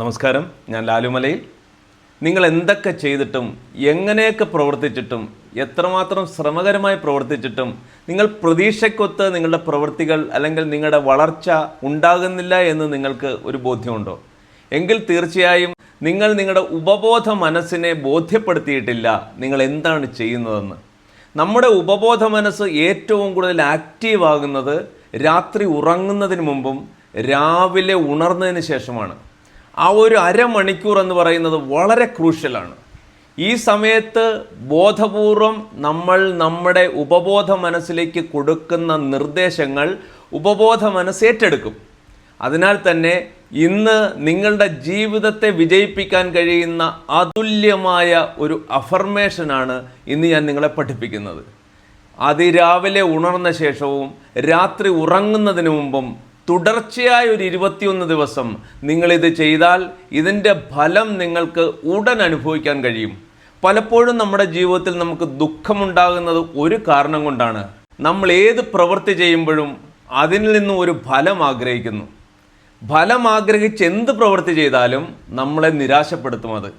നമസ്കാരം. ഞാൻ ലാലുമലയിൽ നിങ്ങൾ എന്തൊക്കെ ചെയ്തിട്ടും എങ്ങനെയൊക്കെ പ്രവർത്തിച്ചിട്ടും എത്രമാത്രം ശ്രമകരമായി പ്രവർത്തിച്ചിട്ടും നിങ്ങൾ പ്രതീക്ഷയ്ക്കൊത്ത് നിങ്ങളുടെ പ്രവൃത്തികൾ അല്ലെങ്കിൽ നിങ്ങളുടെ വളർച്ച ഉണ്ടാകുന്നില്ല എന്ന് നിങ്ങൾക്ക് ഒരു ബോധ്യമുണ്ടോ? എങ്കിൽ തീർച്ചയായും നിങ്ങൾ നിങ്ങളുടെ ഉപബോധ മനസ്സിനെ ബോധ്യപ്പെടുത്തിയിട്ടില്ല നിങ്ങൾ എന്താണ് ചെയ്യുന്നതെന്ന്. നമ്മുടെ ഉപബോധ മനസ്സ് ഏറ്റവും കൂടുതൽ ആക്റ്റീവ് ആകുന്നത് രാത്രി ഉറങ്ങുന്നതിന് മുമ്പും രാവിലെ ഉണർന്നതിന് ശേഷമാണ്. ആ ഒരു അരമണിക്കൂർ എന്ന് പറയുന്നത് വളരെ ക്രൂഷ്യലാണ്. ഈ സമയത്ത് ബോധപൂർവം നമ്മൾ നമ്മുടെ ഉപബോധ മനസ്സിലേക്ക് കൊടുക്കുന്ന നിർദ്ദേശങ്ങൾ ഉപബോധ മനസ്സ് ഏറ്റെടുക്കും. അതിനാൽ തന്നെ ഇന്ന് നിങ്ങളുടെ ജീവിതത്തെ വിജയിപ്പിക്കാൻ കഴിയുന്ന അതുല്യമായ ഒരു അഫർമേഷനാണ് ഇന്ന് ഞാൻ നിങ്ങളെ പഠിപ്പിക്കുന്നത്. അതിരാവിലെ ഉണർന്ന ശേഷവും രാത്രി ഉറങ്ങുന്നതിന് മുമ്പും തുടർച്ചയായ ഒരു ഇരുപത്തിയൊന്ന് ദിവസം നിങ്ങളിത് ചെയ്താൽ ഇതിന്റെ ഫലം നിങ്ങൾക്ക് ഉടൻ അനുഭവിക്കാൻ കഴിയും. പലപ്പോഴും നമ്മുടെ ജീവിതത്തിൽ നമുക്ക് ദുഃഖമുണ്ടാകുന്നത് ഒരു കാരണം കൊണ്ടാണ്. നമ്മൾ ഏത് പ്രവൃത്തി ചെയ്യുമ്പോഴും അതിൽ നിന്നും ഒരു ഫലം ആഗ്രഹിക്കുന്നു. ഫലം ആഗ്രഹിച്ച് എന്ത് പ്രവൃത്തി ചെയ്താലും നമ്മളെ നിരാശപ്പെടുത്തും അത്.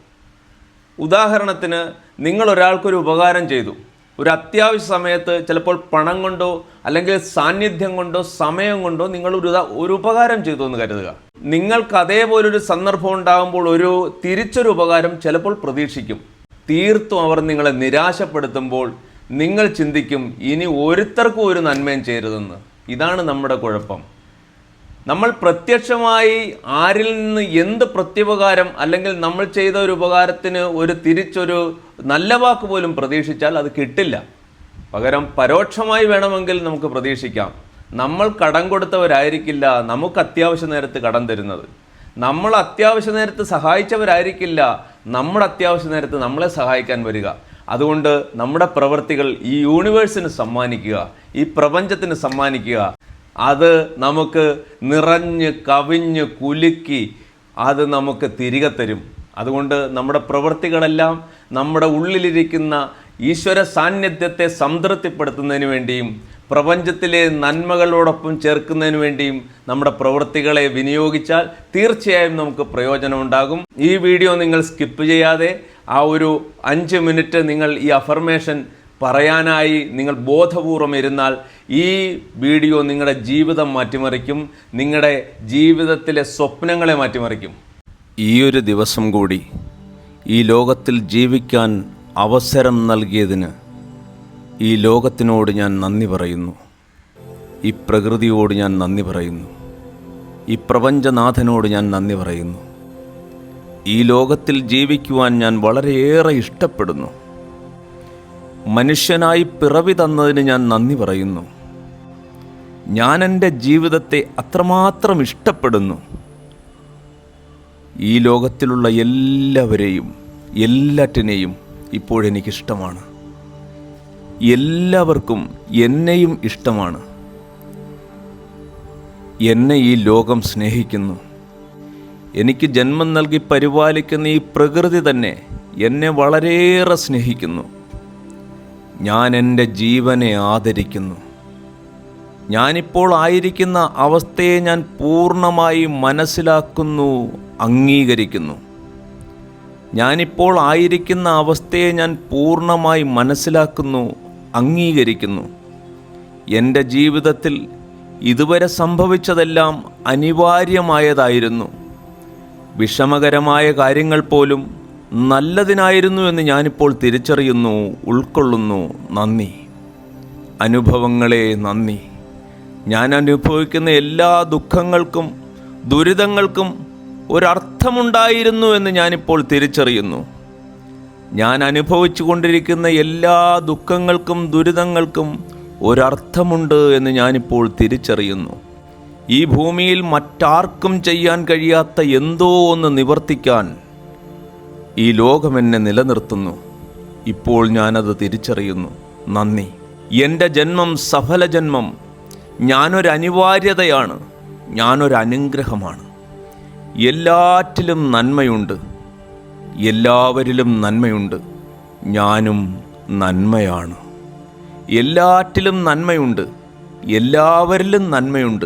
ഉദാഹരണത്തിന് നിങ്ങൾ ഒരാൾക്കൊരു ഉപകാരം ചെയ്തു. ഒരു അത്യാവശ്യ സമയത്ത് ചിലപ്പോൾ പണം കൊണ്ടോ അല്ലെങ്കിൽ സാന്നിധ്യം കൊണ്ടോ സമയം കൊണ്ടോ നിങ്ങൾ ഒരു ഒരു ഉപകാരം ചെയ്തു എന്ന് കരുതുക. നിങ്ങൾക്ക് അതേപോലൊരു സന്ദർഭം ഉണ്ടാകുമ്പോൾ ഒരു തിരിച്ചൊരു ഉപകാരം ചിലപ്പോൾ പ്രതീക്ഷിക്കും. തീർത്തും അവർ നിങ്ങളെ നിരാശപ്പെടുത്തുമ്പോൾ നിങ്ങൾ ചിന്തിക്കും ഇനി ഒരുത്തർക്കും ഒരു നന്മയും ചെയ്യരുതെന്ന്. ഇതാണ് നമ്മുടെ കുഴപ്പം. നമ്മൾ പ്രത്യക്ഷമായി ആരിൽ നിന്ന് എന്ത് പ്രത്യുപകാരം അല്ലെങ്കിൽ നമ്മൾ ചെയ്ത ഒരു ഉപകാരത്തിന് ഒരു തിരിച്ചൊരു നല്ല വാക്ക് പോലും പ്രതീക്ഷിച്ചാൽ അത് കിട്ടില്ല. പകരം പരോക്ഷമായി വേണമെങ്കിൽ നമുക്ക് പ്രതീക്ഷിക്കാം. നമ്മൾ കടം കൊടുത്തവരായിരിക്കില്ല നമുക്ക് അത്യാവശ്യ നേരത്ത് കടം തരുന്നത്. നമ്മൾ അത്യാവശ്യ നേരത്ത് സഹായിച്ചവരായിരിക്കില്ല നമ്മുടെ അത്യാവശ്യ നേരത്ത് നമ്മളെ സഹായിക്കാൻ വരിക. അതുകൊണ്ട് നമ്മുടെ പ്രവൃത്തികൾ ഈ യൂണിവേഴ്സിന് സമ്മാനിക്കുക ഈ പ്രപഞ്ചത്തിന് സമ്മാനിക്കുക. അത് നമുക്ക് നിറഞ്ഞ് കവിഞ്ഞ് കുലുക്കി അത് നമുക്ക് തിരികെ തരും. അതുകൊണ്ട് നമ്മുടെ പ്രവൃത്തികളെല്ലാം നമ്മുടെ ഉള്ളിലിരിക്കുന്ന ഈശ്വര സാന്നിധ്യത്തെ സംതൃപ്തിപ്പെടുത്തുന്നതിന് വേണ്ടിയും പ്രപഞ്ചത്തിലെ നന്മകളോടൊപ്പം ചേർക്കുന്നതിന് വേണ്ടിയും നമ്മുടെ പ്രവൃത്തികളെ വിനിയോഗിച്ചാൽ തീർച്ചയായും നമുക്ക് പ്രയോജനമുണ്ടാകും. ഈ വീഡിയോ നിങ്ങൾ സ്കിപ്പ് ചെയ്യാതെ ആ ഒരു അഞ്ച് മിനിറ്റ് നിങ്ങൾ ഈ അഫർമേഷൻ പറയാനായി നിങ്ങൾ ബോധപൂർവം ഇരുന്നാൽ ഈ വീഡിയോ നിങ്ങളുടെ ജീവിതം മാറ്റിമറിക്കും നിങ്ങളുടെ ജീവിതത്തിലെ സ്വപ്നങ്ങളെ മാറ്റിമറിക്കും. ഈ ഒരു ദിവസം കൂടി ഈ ലോകത്തിൽ ജീവിക്കാൻ അവസരം നൽകിയതിന് ഈ ലോകത്തിനോട് ഞാൻ നന്ദി പറയുന്നു. ഈ പ്രകൃതിയോട് ഞാൻ നന്ദി പറയുന്നു. ഈ പ്രപഞ്ചനാഥനോട് ഞാൻ നന്ദി പറയുന്നു. ഈ ലോകത്തിൽ ജീവിക്കുവാൻ ഞാൻ വളരെയേറെ ഇഷ്ടപ്പെടുന്നു. മനുഷ്യനായി പിറവി തന്നതിന് ഞാൻ നന്ദി പറയുന്നു. ഞാൻ എന്റെ ജീവിതത്തെ അത്രമാത്രം ഇഷ്ടപ്പെടുന്നു. ഈ ലോകത്തിലുള്ള എല്ലാവരെയും എല്ലാറ്റിനെയും ഇപ്പോഴെനിക്കിഷ്ടമാണ് എല്ലാവർക്കും എന്നെയും ഇഷ്ടമാണ്. എന്നെ ഈ ലോകം സ്നേഹിക്കുന്നു. എനിക്ക് ജന്മം നൽകി പരിപാലിക്കുന്ന ഈ പ്രകൃതി തന്നെ എന്നെ വളരെയേറെ സ്നേഹിക്കുന്നു. ഞാൻ എന്റെ ജീവനെ ആദരിക്കുന്നു. ഞാനിപ്പോൾ ആയിരിക്കുന്ന അവസ്ഥയെ ഞാൻ പൂർണമായി മനസ്സിലാക്കുന്നു അംഗീകരിക്കുന്നു. ഞാനിപ്പോൾ ആയിരിക്കുന്ന അവസ്ഥയെ ഞാൻ പൂർണമായി മനസ്സിലാക്കുന്നു അംഗീകരിക്കുന്നു. എന്റെ ജീവിതത്തിൽ ഇതുവരെ സംഭവിച്ചതെല്ലാം അനിവാര്യമായതായിരുന്നു. വിഷമകരമായ കാര്യങ്ങൾ പോലും നല്ലതിനായിരുന്നു എന്ന് ഞാനിപ്പോൾ തിരിച്ചറിയുന്നു ഉൾക്കൊള്ളുന്നു. നന്ദി. അനുഭവങ്ങളെ നന്ദി. ഞാൻ അനുഭവിക്കുന്ന എല്ലാ ദുഃഖങ്ങൾക്കും ദുരിതങ്ങൾക്കും ഒരർത്ഥമുണ്ടായിരുന്നു എന്ന് ഞാനിപ്പോൾ തിരിച്ചറിയുന്നു. ഞാൻ അനുഭവിച്ചു കൊണ്ടിരിക്കുന്ന എല്ലാ ദുഃഖങ്ങൾക്കും ദുരിതങ്ങൾക്കും ഒരർത്ഥമുണ്ട് എന്ന് ഞാനിപ്പോൾ തിരിച്ചറിയുന്നു. ഈ ഭൂമിയിൽ മറ്റാർക്കും ചെയ്യാൻ കഴിയാത്ത എന്തോ ഒന്ന് നിവർത്തിക്കാൻ ഈ ലോകം എന്നെ നിലനിർത്തുന്നു. ഇപ്പോൾ ഞാനത് തിരിച്ചറിയുന്നു. നന്ദി. എന്റെ ജന്മം സഫല ജന്മം. ഞാനൊരു അനിവാര്യതയാണ്. ഞാനൊരു അനുഗ്രഹമാണ്. എല്ലാറ്റിലും നന്മയുണ്ട്. എല്ലാവരിലും നന്മയുണ്ട്. ഞാനും നന്മയാണ്. എല്ലാറ്റിലും നന്മയുണ്ട്. എല്ലാവരിലും നന്മയുണ്ട്.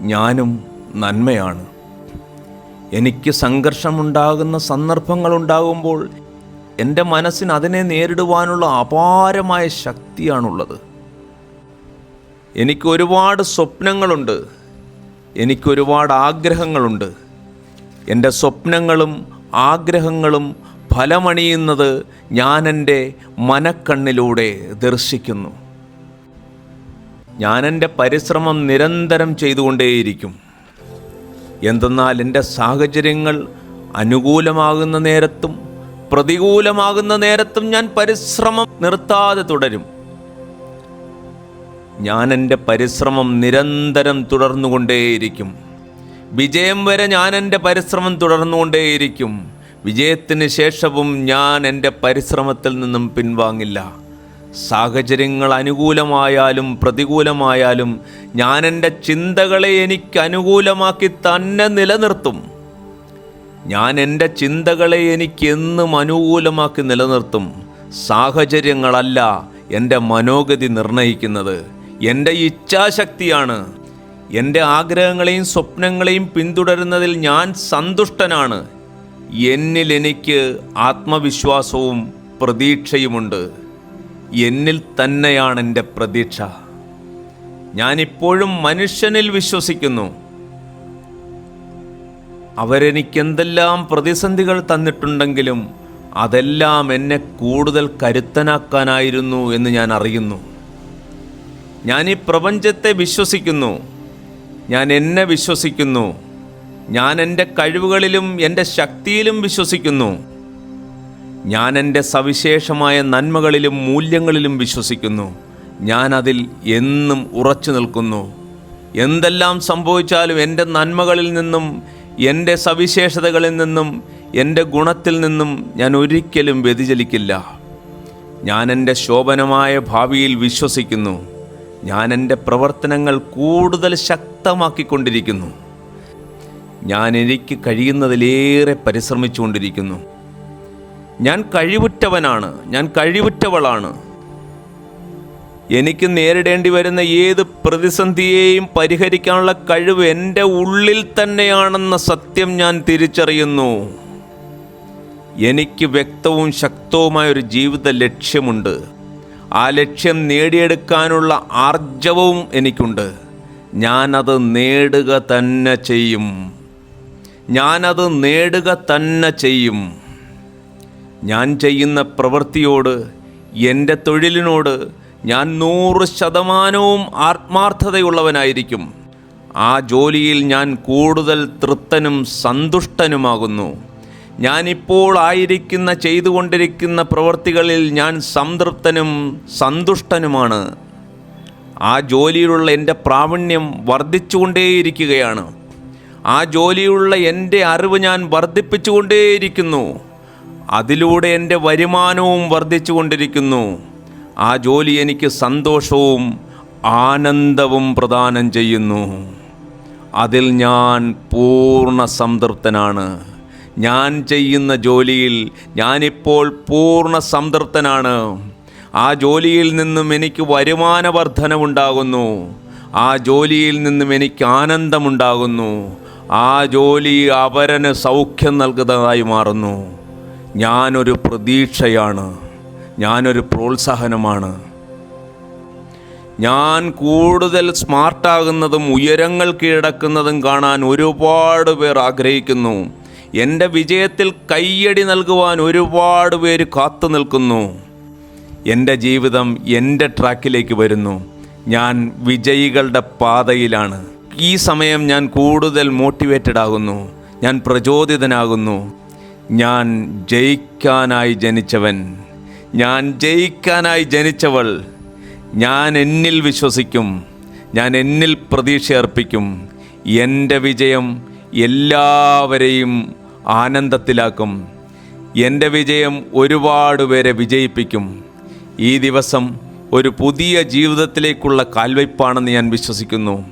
ഞാനും നന്മയാണ്. എനിക്ക് സംഘർഷമുണ്ടാകുന്ന സന്ദർഭങ്ങളുണ്ടാകുമ്പോൾ എന്റെ മനസ്സിന് അതിനെ നേരിടുവാനുള്ള അപാരമായ ശക്തിയാണുള്ളത്. എനിക്ക് ഒരുപാട് സ്വപ്നങ്ങളുണ്ട്. എനിക്ക് ഒരുപാട് ആഗ്രഹങ്ങളുണ്ട്. എന്റെ സ്വപ്നങ്ങളും ആഗ്രഹങ്ങളും ഫലമണിയുന്നത് ഞാൻ എന്റെ മനക്കണ്ണിലൂടെ ദർശിക്കുന്നു. ഞാൻ എന്റെ പരിശ്രമം നിരന്തരം ചെയ്തുകൊണ്ടേയിരിക്കും. എന്തെന്നാൽ എന്റെ സാഹചര്യങ്ങൾ അനുകൂലമാകുന്ന നേരത്തും പ്രതികൂലമാകുന്ന നേരത്തും ഞാൻ പരിശ്രമം നിർത്താതെ തുടരും. ഞാൻ എന്റെ പരിശ്രമം നിരന്തരം തുടർന്നുകൊണ്ടേയിരിക്കും. വിജയം വരെ ഞാൻ എന്റെ പരിശ്രമം തുടർന്നുകൊണ്ടേയിരിക്കും. വിജയത്തിന് ശേഷവും ഞാൻ എന്റെ പരിശ്രമത്തിൽ നിന്നും പിൻവാങ്ങില്ല. സാഹചര്യങ്ങൾ അനുകൂലമായാലും പ്രതികൂലമായാലും ഞാൻ എന്റെ ചിന്തകളെ എനിക്ക് അനുകൂലമാക്കി തന്നെ നിലനിർത്തും. ഞാൻ എന്റെ ചിന്തകളെ എനിക്ക് എന്നും അനുകൂലമാക്കി നിലനിർത്തും. സാഹചര്യങ്ങളല്ല എന്റെ മനോഗതി നിർണയിക്കുന്നത്. എന്റെ ഇച്ഛാശക്തിയാണ്. എന്റെ ആഗ്രഹങ്ങളെയും സ്വപ്നങ്ങളെയും പിന്തുടരുന്നതിൽ ഞാൻ സന്തുഷ്ടനാണ്. എന്നിൽ എനിക്ക് ആത്മവിശ്വാസവും പ്രതീക്ഷയുമുണ്ട്. എന്നിൽ തന്നെയാണ് എന്റെ പ്രതീക്ഷ. ഞാനിപ്പോഴും മനുഷ്യനിൽ വിശ്വസിക്കുന്നു. അവരെനിക്കെന്തെല്ലാം പ്രതിസന്ധികൾ തന്നിട്ടുണ്ടെങ്കിലും അതെല്ലാം എന്നെ കൂടുതൽ കരുത്തനാക്കാനായിരുന്നു എന്ന് ഞാൻ അറിയുന്നു. ഞാൻ ഈ പ്രപഞ്ചത്തെ വിശ്വസിക്കുന്നു. ഞാൻ എന്നെ വിശ്വസിക്കുന്നു. ഞാൻ എന്റെ കഴിവുകളിലും എന്റെ ശക്തിയിലും വിശ്വസിക്കുന്നു. ഞാൻ എന്റെ സവിശേഷമായ നന്മകളിലും മൂല്യങ്ങളിലും വിശ്വസിക്കുന്നു. ഞാൻ അതിൽ എന്നും ഉറച്ചു നിൽക്കുന്നു. എന്തെല്ലാം സംഭവിച്ചാലും എന്റെ നന്മകളിൽ നിന്നും എന്റെ സവിശേഷതകളിൽ നിന്നും എന്റെ ഗുണത്തിൽ നിന്നും ഞാൻ ഒരിക്കലും വ്യതിചലിക്കില്ല. ഞാൻ എന്റെ ശോഭനമായ ഭാവിയിൽ വിശ്വസിക്കുന്നു. ഞാൻ എന്റെ പ്രവർത്തനങ്ങൾ കൂടുതൽ ശക്തമാക്കിക്കൊണ്ടിരിക്കുന്നു. ഞാൻ എനിക്ക് കഴിയുന്നതിലേറെ പരിശ്രമിച്ചുകൊണ്ടിരിക്കുന്നു. ഞാൻ കഴിവുറ്റവനാണ്. ഞാൻ കഴിവുറ്റവളാണ്. എനിക്ക് നേരിടേണ്ടി വരുന്ന ഏത് പ്രതിസന്ധിയെയും പരിഹരിക്കാനുള്ള കഴിവ് എന്റെ ഉള്ളിൽ തന്നെയാണെന്ന സത്യം ഞാൻ തിരിച്ചറിയുന്നു. എനിക്ക് വ്യക്തവും ശക്തവുമായ ഒരു ജീവിത ലക്ഷ്യമുണ്ട്. ആ ലക്ഷ്യം നേടിയെടുക്കാനുള്ള ആർജവവും എനിക്കുണ്ട്. ഞാനത് നേടുക തന്നെ ചെയ്യും. ഞാനത് നേടുക തന്നെ ചെയ്യും. ഞാൻ ചെയ്യുന്ന പ്രവൃത്തിയോട് എന്റെ തൊഴിലിനോട് ഞാൻ നൂറ് ശതമാനവും ആത്മാർത്ഥതയുള്ളവനായിരിക്കും. ആ ജോലിയിൽ ഞാൻ കൂടുതൽ തൃപ്തനും സന്തുഷ്ടനുമാകുന്നു. ഞാനിപ്പോൾ ആയിരിക്കുന്ന ചെയ്തുകൊണ്ടിരിക്കുന്ന പ്രവൃത്തികളിൽ ഞാൻ സംതൃപ്തനും സന്തുഷ്ടനുമാണ്. ആ ജോലിയിലുള്ള എന്റെ പ്രാവീണ്യം വർദ്ധിച്ചുകൊണ്ടേയിരിക്കുകയാണ്. ആ ജോലിയുള്ള എന്റെ അറിവ് ഞാൻ വർദ്ധിപ്പിച്ചുകൊണ്ടേയിരിക്കുന്നു. അതിലൂടെ എന്റെ വരുമാനവും വർദ്ധിച്ചുകൊണ്ടിരിക്കുന്നു ആ ജോലി എനിക്ക് സന്തോഷവും ആനന്ദവും പ്രദാനം ചെയ്യുന്നു. അതിൽ ഞാൻ പൂർണ സംതൃപ്തനാണ്. ഞാൻ ചെയ്യുന്ന ജോലിയിൽ ഞാനിപ്പോൾ പൂർണ സംതൃപ്തനാണ്. ആ ജോലിയിൽ നിന്നും എനിക്ക് വരുമാന വർധനവുണ്ടാകുന്നു ആ ജോലിയിൽ നിന്നും എനിക്ക് ആനന്ദമുണ്ടാകുന്നു. ആ ജോലി അവരന് സൗഖ്യം നൽകുന്നതായി മാറുന്നു. ഞാനൊരു പ്രതീക്ഷയാണ്. ഞാനൊരു പ്രോത്സാഹനമാണ്. ഞാൻ കൂടുതൽ സ്മാർട്ടാകുന്നതും ഉയരങ്ങൾ കീഴടക്കുന്നതും കാണാൻ ഒരുപാട് പേർ ആഗ്രഹിക്കുന്നു. എന്റെ വിജയത്തിൽ കയ്യടി നൽകുവാൻ ഒരുപാട് പേര് കാത്തു നിൽക്കുന്നു. എന്റെ ജീവിതം എന്റെ ട്രാക്കിലേക്ക് വരുന്നു. ഞാൻ വിജയികളുടെ പാതയിലാണ്. ഈ സമയം ഞാൻ കൂടുതൽ മോട്ടിവേറ്റഡ് ആകുന്നു ഞാൻ പ്രചോദിതനാകുന്നു. ഞാൻ ജയിക്കാനായി ജനിച്ചവൻ. ഞാൻ ജയിക്കാനായി ജനിച്ചവൾ. ഞാൻ എന്നിൽ വിശ്വസിക്കും. ഞാൻ എന്നിൽ പ്രതീക്ഷ അർപ്പിക്കും. എന്റെ വിജയം എല്ലാവരെയും ആനന്ദത്തിലാക്കും. എന്റെ വിജയം ഒരുപാട് പേരെ വിജയിപ്പിക്കും. ഈ ദിവസം ഒരു പുതിയ ജീവിതത്തിലേക്കുള്ള കാൽവയ്പ്പാണെന്ന് ഞാൻ വിശ്വസിക്കുന്നു.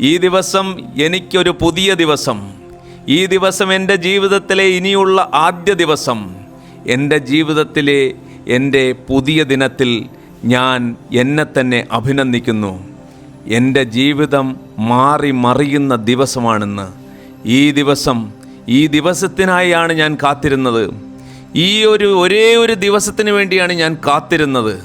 ഈ ദിവസം എനിക്കൊരു പുതിയ ദിവസം. ഈ ദിവസം എന്റെ ജീവിതത്തിലെ ഇനിയുള്ള ആദ്യ ദിവസം എന്റെ ജീവിതത്തിലെ എന്റെ പുതിയ ദിനത്തിൽ ഞാൻ എന്നെ തന്നെ അഭിനന്ദിക്കുന്നു. എന്റെ ജീവിതം മാറി മറിയുന്ന ദിവസമാണെന്ന്. ഈ ദിവസം ഈ ദിവസത്തിനായാണ് ഞാൻ കാത്തിരുന്നത്. ഈ ഒരു ഒരേ ഒരു ദിവസത്തിന് വേണ്ടിയാണ് ഞാൻ കാത്തിരുന്നത്.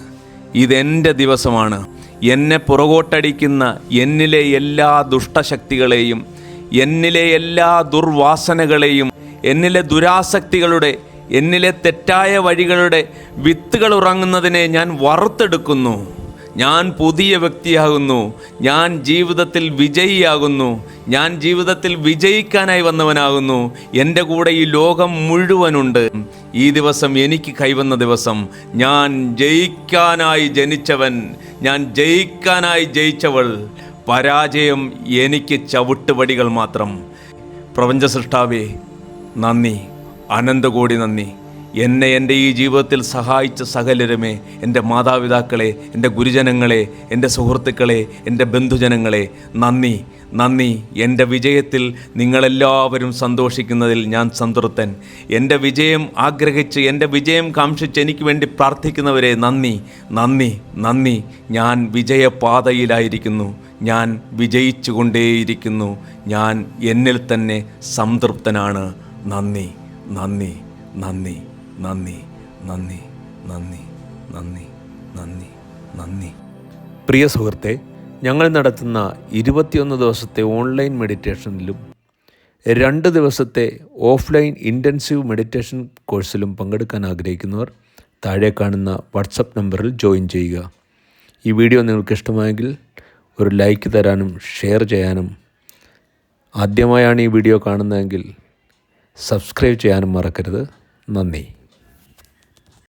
ഇതെന്റെ ദിവസമാണ്. എന്നെ പുറകോട്ടടിക്കുന്ന എന്നിലെ എല്ലാ ദുഷ്ടശക്തികളെയും എന്നിലെ എല്ലാ ദുർവാസനകളെയും എന്നിലെ ദുരാസക്തികളുടെ എന്നിലെ തെറ്റായ വഴികളുടെ വിത്തുകൾ ഉറങ്ങുന്നതിനെ ഞാൻ വറുത്തെടുക്കുന്നു. ഞാൻ പുതിയ വ്യക്തിയാകുന്നു. ഞാൻ ജീവിതത്തിൽ വിജയിയാകുന്നു. ഞാൻ ജീവിതത്തിൽ വിജയിക്കാനായി വന്നവനാകുന്നു. എന്റെ കൂടെ ഈ ലോകം മുഴുവനുണ്ട്. ഈ ദിവസം എനിക്ക് കൈവന്ന ദിവസം. ഞാൻ ജയിക്കാനായി ജനിച്ചവൻ. ഞാൻ ജയിക്കാനായി ജയിച്ചവൾ. പരാജയം എനിക്ക് ചവിട്ടുപടികൾ മാത്രം. പ്രപഞ്ച സൃഷ്ടാവേ നന്ദി. അനന്തകോടി നന്ദി. എന്നെ എന്റെ ഈ ജീവിതത്തിൽ സഹായിച്ച സകലരുമേ എന്റെ മാതാപിതാക്കളെ എന്റെ ഗുരുജനങ്ങളെ എന്റെ സുഹൃത്തുക്കളെ എന്റെ ബന്ധുജനങ്ങളെ നന്ദി. നന്ദി. എന്റെ വിജയത്തിൽ നിങ്ങളെല്ലാവരും സന്തോഷിക്കുന്നതിൽ ഞാൻ സംതൃപ്തൻ. എന്റെ വിജയം ആഗ്രഹിച്ച് എന്റെ വിജയം കാംക്ഷിച്ച് എനിക്ക് വേണ്ടി പ്രാർത്ഥിക്കുന്നവരെ നന്ദി. നന്ദി. നന്ദി. ഞാൻ വിജയപാതയിലായിരിക്കുന്നു. ഞാൻ വിജയിച്ചു കൊണ്ടേയിരിക്കുന്നു ഞാൻ എന്നിൽ തന്നെ സംതൃപ്തനാണ്. നന്ദി നന്ദി നന്ദി നന്ദി നന്ദി നന്ദി നന്ദി നന്ദി നന്ദി. പ്രിയ സുഹൃത്തെ ഞങ്ങൾ നടത്തുന്ന ഇരുപത്തിയൊന്ന് ദിവസത്തെ ഓൺലൈൻ മെഡിറ്റേഷനിലും രണ്ട് ദിവസത്തെ ഓഫ്ലൈൻ ഇന്റൻസീവ് മെഡിറ്റേഷൻ കോഴ്സിലും പങ്കെടുക്കാൻ ആഗ്രഹിക്കുന്നവർ താഴെ കാണുന്ന വാട്സപ്പ് നമ്പറിൽ ജോയിൻ ചെയ്യുക. ഈ വീഡിയോ നിങ്ങൾക്ക് ഇഷ്ടമായെങ്കിൽ ഒരു ലൈക്ക് തരാനും ഷെയർ ചെയ്യാനും ആദ്യമായാണ് ഈ വീഡിയോ കാണുന്നതെങ്കിൽ സബ്സ്ക്രൈബ് ചെയ്യാനും മറക്കരുത്. നന്ദി.